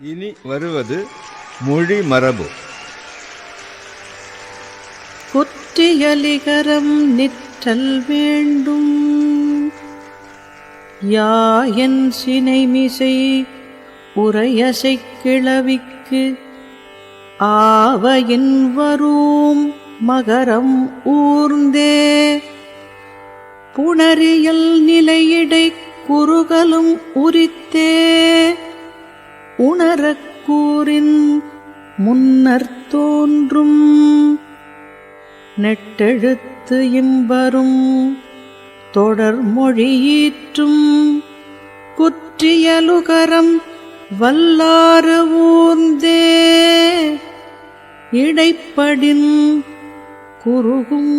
இனி வருவது மொழி மரபு. குற்றியலிகரம் நிற்றல் வேண்டும். யாயன் சினைமிசை உரையசை கிளவிக்கு ஆவையின் வரும் மகரம் ஊர்ந்தே. புணரியல் நிலையிடை குறுகலும் உரித்தே. உணரக்கூறின் முன்னர் தோன்றும் நெட்டெழுத்து இம்பரும் தொடர் மொழியீற்றும் குற்றியலுகரம் வல்லாறு ஊர்ந்தே இடைப்படின் குறுகும்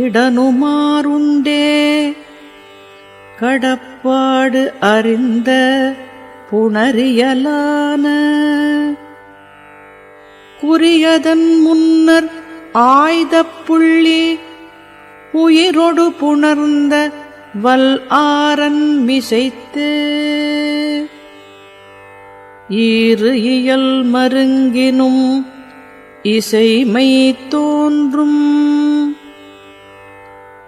இடனுமாறுண்டே கடப்பாடு அறிந்த புணரியலான. குறியதன் முன்னர் ஆய்தப் புள்ளி உயிரொடு புணர்ந்த வல் ஆரன் மிசைத்து. ஈறு இயல் மருங்கினும் இசைமை தோன்றும்.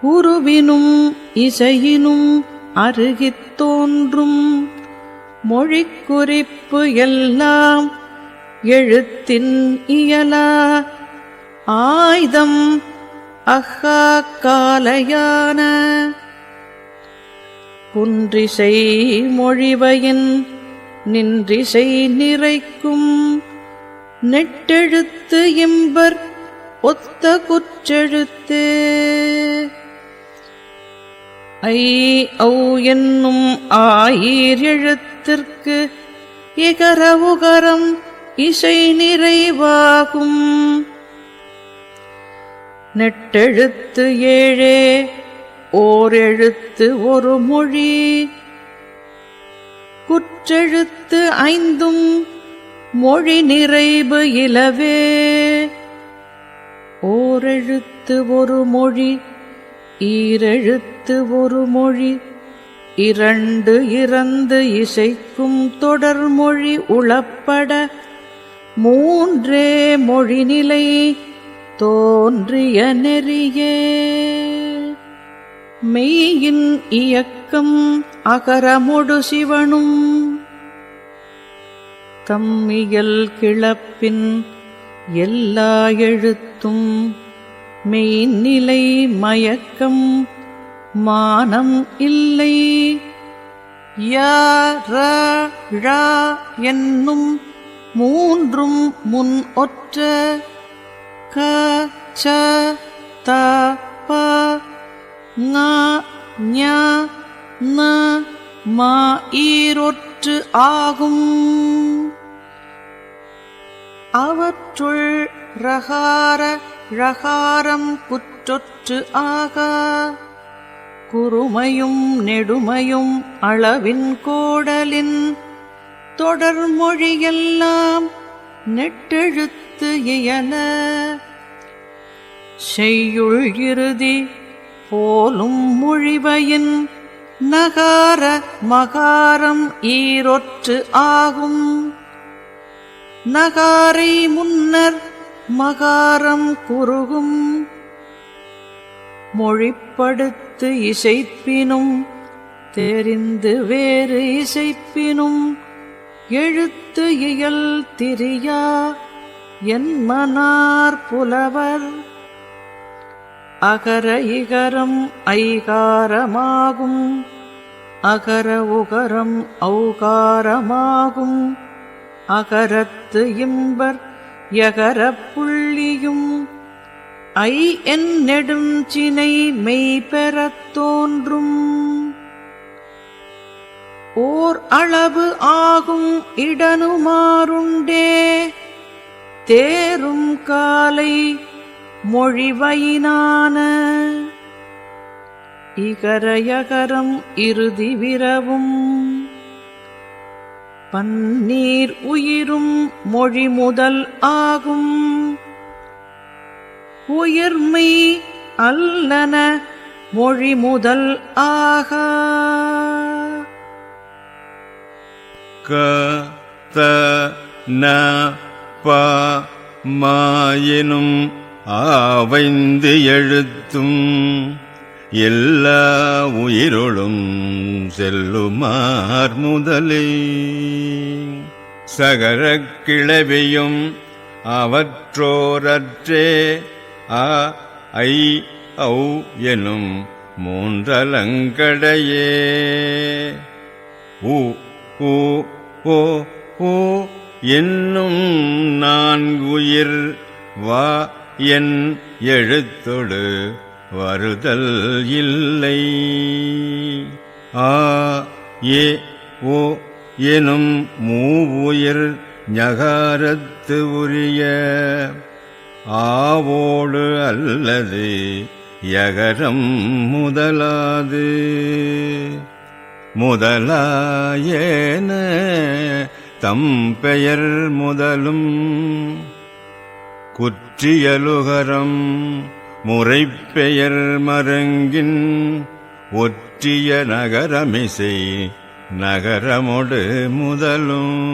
உருவினும் இசையினும் அருகித் தோன்றும். மொழிக் குறிப்பு எல்லாம் எழுத்தின் இயலா. ஆயுதம் அஹா காலையான. குன்றிசை மொழிவையின் நின்றிசை நிறைக்கும். நெட்டெழுத்து இம்பர் ஒத்த குற்றெழுத்து. ஐ ஔ என்னும் ஆயீர் எழுத்திற்கு இகர உகரம் இசை நிறைவாகும். நெட்டெழுத்து ஏழே ஓர் எழுத்து ஒரு மொழி. குற்றெழுத்து ஐந்தும் மொழி நிறைவு இலவே. ஓரெழுத்து ஒரு மொழி ஈரெழுத்து ஒரு மொழி. இரண்டு இறந்து இசைக்கும் தொடர் மொழி உளப்பட மூன்றே மொழிநிலை தோன்றிய நெறியே. மெய்யின் இயக்கம் அகரமுடு சிவனும் தம்மியல் கிளப்பின் எல்லா எழுத்தும் மெய்நிலை மயக்கம் மானம் இல்லை. ய என்னும் மூன்றும் முன் ஒற்ற க ச த ப ங ஞ ந ம ஈரொற்று ஆகும். அவற்றுள் ரகார ரகாரம் குற்றொற்று ஆகா. குறுமையும் நெடுமையும் அளவின் கோடலின் தொடர் மொழியெல்லாம் நெட்டெழுத்து இயன செய்யுள் இறுதி போலும் மொழிவையின் நகார மகாரம் ஈரொற்று ஆகும். நகாரை முன்னர் மகாரம் குறுகும் மொழிப்படுத்து இசைப்பினும் தெரிந்து வேறு இசைப்பினும் எழுத்து இயல் திரியா என் மனார் புலவர். அகர இகரம் ஐகாரமாகும் அகர உகரம் ஔகாரமாகும் அகரத்து இம்பர் யகரப் புள்ளியும் ஐ என் நெடுஞ்சினை மெய் பெறத் தோன்றும். ஓர் அளவு ஆகும் இடனுமாறுண்டே தேரும் காலை மொழிவையினான. இகரயகரம் இறுதி விரவும். பன்னீர் உயிரும் மொழி முதல் ஆகும். உயிர்மை அல்லன மொழி முதல் ஆகா. க த ந ப மாயினும் ஆவைந்து எழுத்தும் எல்லா உயிரொழும் செல்லுமார் முதலே. சகரக் கிளவியும் அவற்றோரற்றே அ ஐ ஔ எனும் மூன்றலங்கடையே. உ உ ஓ ஓ என்னும் நான்குயிர் வா என் எழுத்தொடு வருதல் இல்லை. ஆ ஏ ஓ எனும் மூவுயிர் ஞகாரத்து உரிய ஆவோடு அல்லது யகரம் முதலாது. முதலாயேன தம் பெயர் முதலும். குற்றியலுகரம் முறைப்பெயர் மருங்கின் ஒற்றிய நகரமிசை நகரமொடு முதலும்.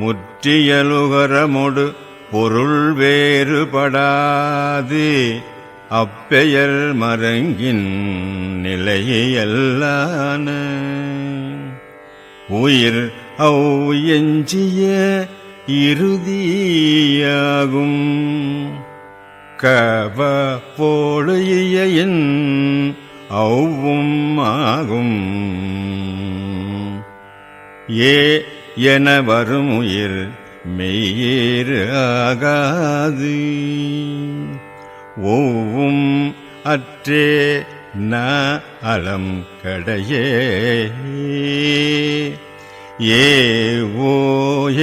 முற்றியலுகரமொடு பொருள் வேறுபடாது. அப்பெயர் மருங்கின் நிலையல்லான உயிர் ஔ எஞ்சிய இறுதியாகும். கவ போழியின் ஔவும் ஆகும். ஏ என வரும் உயிர் மெய்யேறு ஆகாது. ஓவும் அற்றே ந அலம் கடையே. ஏ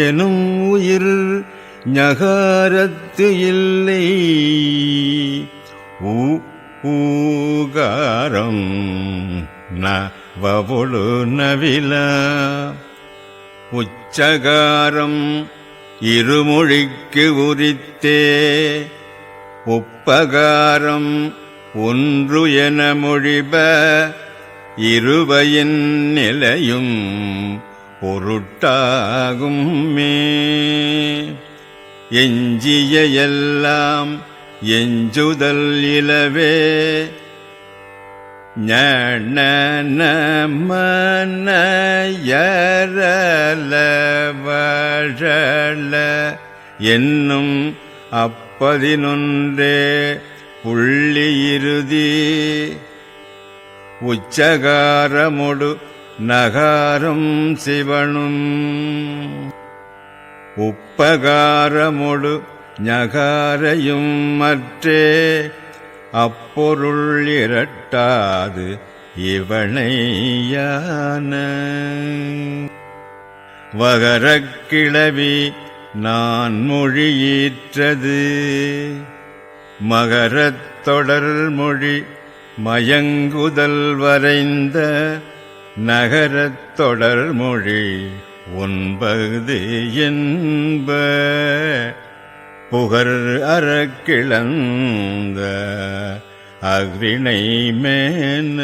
எனும் உயிர் ஞகாரத்து இல்லை. ஊகாரம் நவொழு நவில உச்சகாரம் இருமொழிக்கு உரித்தே. ஒப்பகாரம் ஒன்று என மொழிப இருவையின் நிலையும் பொருட்டாகும் மே. எஞ்சிய எல்லாம் எஞ்சுதல் இலவே. ஞன என்னும் அப்பதினொன்றே புள்ளி இறுதி. உச்சகாரமொடு நகாரம் சிவனும். உப்பகாரமொடு ஞகாரையும் மற்றே அப்பொருள் இரட்டாது இவனையான வகரக்கிளவி நான் மொழியீற்றது. மகரத் தொடர்மொழி மயங்குதல் வரைந்த நகரத் தொடர்மொழி ஒன்பது என்ப. புகர் அறக்கிழந்த அக்ரிணை மேன.